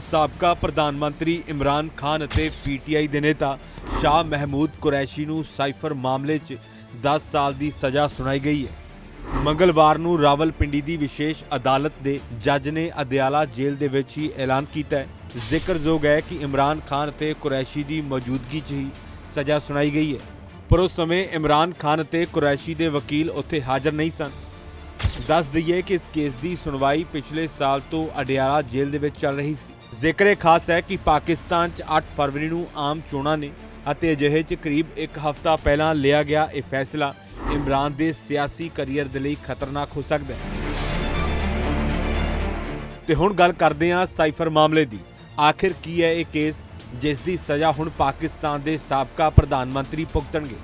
ਸਾਬਕਾ ਪ੍ਰਧਾਨ ਮੰਤਰੀ ਇਮਰਾਨ ਖਾਨ ਅਤੇ ਪੀਟੀਆਈ ਦੇ ਨੇਤਾ ਸ਼ਾਹ ਮਹਿਮੂਦ ਕੁਰੈਸ਼ੀ ਨੂੰ ਸਾਈਫਰ ਮਾਮਲੇ 'ਚ 10 ਸਾਲ ਦੀ ਸਜ਼ਾ ਸੁਣਾਈ ਗਈ ਹੈ। ਮੰਗਲਵਾਰ ਨੂੰ ਰਾਵਲਪਿੰਡੀ ਦੀ ਵਿਸ਼ੇਸ਼ ਅਦਾਲਤ ਦੇ ਜੱਜ ਨੇ ਅਦਿਆਲਾ ਜੇਲ੍ਹ ਦੇ ਵਿੱਚ ਹੀ ਐਲਾਨ ਕੀਤਾ ਹੈ। ਜ਼ਿਕਰਯੋਗ ਹੈ ਕਿ ਇਮਰਾਨ ਖਾਨ ਅਤੇ ਕੁਰੈਸ਼ੀ ਦੀ ਮੌਜੂਦਗੀ 'ਚ ਹੀ ਸਜ਼ਾ ਸੁਣਾਈ ਗਈ ਹੈ। ਪਰ ਉਸ ਸਮੇਂ ਇਮਰਾਨ ਖਾਨ ਅਤੇ ਕੁਰੈਸ਼ੀ ਦੇ ਵਕੀਲ ਉੱਥੇ ਹਾਜ਼ਰ ਨਹੀਂ ਸਨ। ਦੱਸ ਦਈਏ ਕਿ ਇਸ ਕੇਸ ਦੀ ਸੁਣਵਾਈ ਪਿਛਲੇ ਸਾਲ ਤੋਂ ਅਡਿਆਲਾ ਜੇਲ੍ਹ ਦੇ ਵਿੱਚ ਚੱਲ ਰਹੀ ਸੀ। ਜ਼ਿਕਰ ਇਹ ਖਾਸ ਹੈ ਕਿ ਪਾਕਿਸਤਾਨ 'ਚ 8 ਫਰਵਰੀ ਨੂੰ ਆਮ ਚੋਣਾਂ ਨੇ ਅਤੇ ਅਜਿਹੇ 'ਚ ਕਰੀਬ ਇੱਕ ਹਫ਼ਤਾ ਪਹਿਲਾਂ ਲਿਆ ਗਿਆ ਇਹ ਫੈਸਲਾ ਇਮਰਾਨ ਦੇ ਸਿਆਸੀ ਕੈਰੀਅਰ ਦੇ ਲਈ ਖਤਰਨਾਕ ਹੋ ਸਕਦਾ ਹੈ। ਤੇ ਹੁਣ ਗੱਲ ਕਰਦੇ ਹਾਂ ਸਾਈਫਰ ਮਾਮਲੇ ਦੀ। ਆਖਿਰ ਕੀ ਹੈ ਇਹ ਕੇਸ ਜਿਸ ਦੀ ਸਜ਼ਾ ਹੁਣ ਪਾਕਿਸਤਾਨ ਦੇ ਸਾਬਕਾ ਪ੍ਰਧਾਨ ਮੰਤਰੀ ਭੁਗਤਣਗੇ?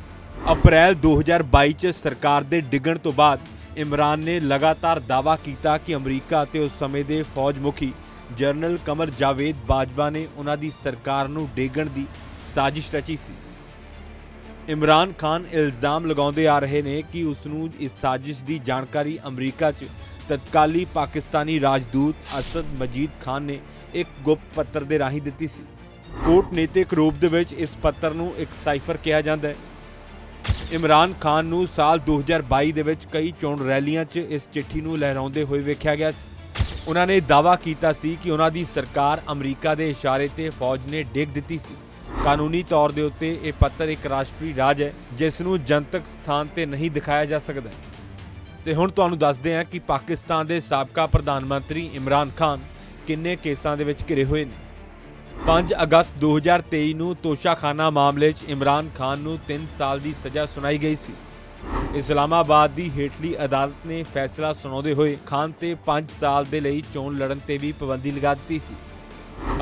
ਅਪ੍ਰੈਲ 2022 ਚ ਸਰਕਾਰ ਦੇ ਡਿੱਗਣ ਤੋਂ ਬਾਅਦ ਇਮਰਾਨ ਨੇ ਲਗਾਤਾਰ ਦਾਅਵਾ ਕੀਤਾ ਕਿ ਅਮਰੀਕਾ ਅਤੇ ਉਸ ਸਮੇਂ ਦੇ ਫੌਜ ਮੁਖੀ ਜਨਰਲ ਕਮਰ ਜਾਵੇਦ ਬਾਜਵਾ ਨੇ ਉਹਨਾਂ ਦੀ ਸਰਕਾਰ ਨੂੰ ਡੇਗਣ ਦੀ ਸਾਜ਼ਿਸ਼ ਰਚੀ ਸੀ। ਇਮਰਾਨ ਖਾਨ ਇਲਜ਼ਾਮ ਲਗਾਉਂਦੇ ਆ ਰਹੇ ਨੇ ਕਿ ਉਸ ਨੂੰ ਇਸ ਸਾਜ਼ਿਸ਼ ਦੀ ਜਾਣਕਾਰੀ ਅਮਰੀਕਾ 'ਚ ਤਤਕਾਲੀ ਪਾਕਿਸਤਾਨੀ ਰਾਜਦੂਤ ਅਸਦ ਮਜੀਦ ਖਾਨ ਨੇ ਇੱਕ ਗੁਪਤ ਪੱਤਰ ਦੇ ਰਾਹੀਂ ਦਿੱਤੀ ਸੀ। ਕੂਟਨੀਤਿਕ ਰੂਪ ਦੇ ਵਿੱਚ ਇਸ ਪੱਤਰ ਨੂੰ ਇੱਕ ਸਾਈਫਰ ਕਿਹਾ ਜਾਂਦਾ ਹੈ। ਇਮਰਾਨ ਖਾਨ ਨੂੰ ਸਾਲ 2022 ਦੇ ਵਿੱਚ ਕਈ ਚੋਣ ਰੈਲੀਆਂ 'ਚ ਇਸ ਚਿੱਠੀ ਨੂੰ ਲਹਿਰਾਉਂਦੇ ਹੋਏ ਵੇਖਿਆ ਗਿਆ ਸੀ। ਉਹਨਾਂ ਨੇ ਦਾਅਵਾ ਕੀਤਾ ਸੀ ਕਿ ਉਹਨਾਂ ਦੀ ਸਰਕਾਰ ਅਮਰੀਕਾ ਦੇ ਇਸ਼ਾਰੇ ਤੇ ਫੌਜ ਨੇ ਡਿੱਗ ਦਿੱਤੀ ਸੀ। ਕਾਨੂੰਨੀ ਤੌਰ ਦੇ ਉੱਤੇ ਇਹ ਪੱਤਰ ਇੱਕ ਰਾਸ਼ਟਰੀ ਰਾਜ ਹੈ, ਜਿਸ ਨੂੰ ਜਨਤਕ ਸਥਾਨ ਤੇ ਨਹੀਂ ਦਿਖਾਇਆ ਜਾ ਸਕਦਾ। ਤੇ ਹੁਣ ਤੁਹਾਨੂੰ ਦੱਸਦੇ ਹਾਂ ਕਿ ਪਾਕਿਸਤਾਨ ਦੇ ਸਾਬਕਾ ਪ੍ਰਧਾਨ ਮੰਤਰੀ ਇਮਰਾਨ ਖਾਨ ਕਿੰਨੇ ਕੇਸਾਂ ਦੇ ਵਿੱਚ ਘਿਰੇ ਹੋਏ ਨੇ। 5 ਅਗਸਤ 2023 ਨੂੰ ਤੋਸ਼ਾਖਾਨਾ ਮਾਮਲੇ 'ਚ ਇਮਰਾਨ ਖਾਨ ਨੂੰ 3 ਸਾਲ ਦੀ ਸਜ਼ਾ ਸੁਣਾਈ ਗਈ ਸੀ। ਇਸਲਾਮਾਬਾਦ ਦੀ ਹੇਠਲੀ ਅਦਾਲਤ ਨੇ ਫੈਸਲਾ ਸੁਣਾਉਂਦੇ ਹੋਏ ਖਾਨ ਤੇ 5 ਸਾਲ ਦੇ ਲਈ ਚੋਣ ਲੜਨ ਤੇ ਵੀ ਪਾਬੰਦੀ ਲਗਾ ਦਿੱਤੀ ਸੀ।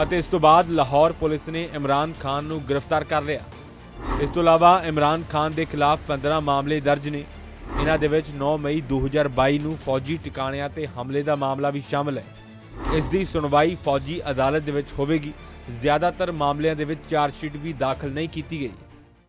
ਅਤੇ ਇਸ ਤੋਂ ਬਾਅਦ ਲਾਹੌਰ ਪੁਲਿਸ ਨੇ ਇਮਰਾਨ ਖਾਨ ਨੂੰ ਗ੍ਰਿਫਤਾਰ ਕਰ ਲਿਆ। ਇਸ ਤੋਂ ਇਲਾਵਾ ਇਮਰਾਨ ਖਾਨ ਦੇ ਖਿਲਾਫ 15 ਮਾਮਲੇ ਦਰਜ ਨੇ। ਇਹਨਾਂ ਦੇ ਵਿੱਚ 9 ਮਈ 2022 ਨੂੰ ਫੌਜੀ ਟਿਕਾਣਿਆਂ ਤੇ ਹਮਲੇ ਦਾ ਮਾਮਲਾ ਵੀ ਸ਼ਾਮਲ ਹੈ। ਇਸ ਦੀ ਸੁਣਵਾਈ ਫੌਜੀ ਅਦਾਲਤ ਦੇ ਵਿੱਚ ਹੋਵੇਗੀ। ਜ਼ਿਆਦਾਤਰ ਮਾਮਲਿਆਂ ਦੇ ਵਿੱਚ ਚਾਰਜਸ਼ੀਟ ਵੀ ਦਾਖਲ ਨਹੀਂ ਕੀਤੀ ਗਈ।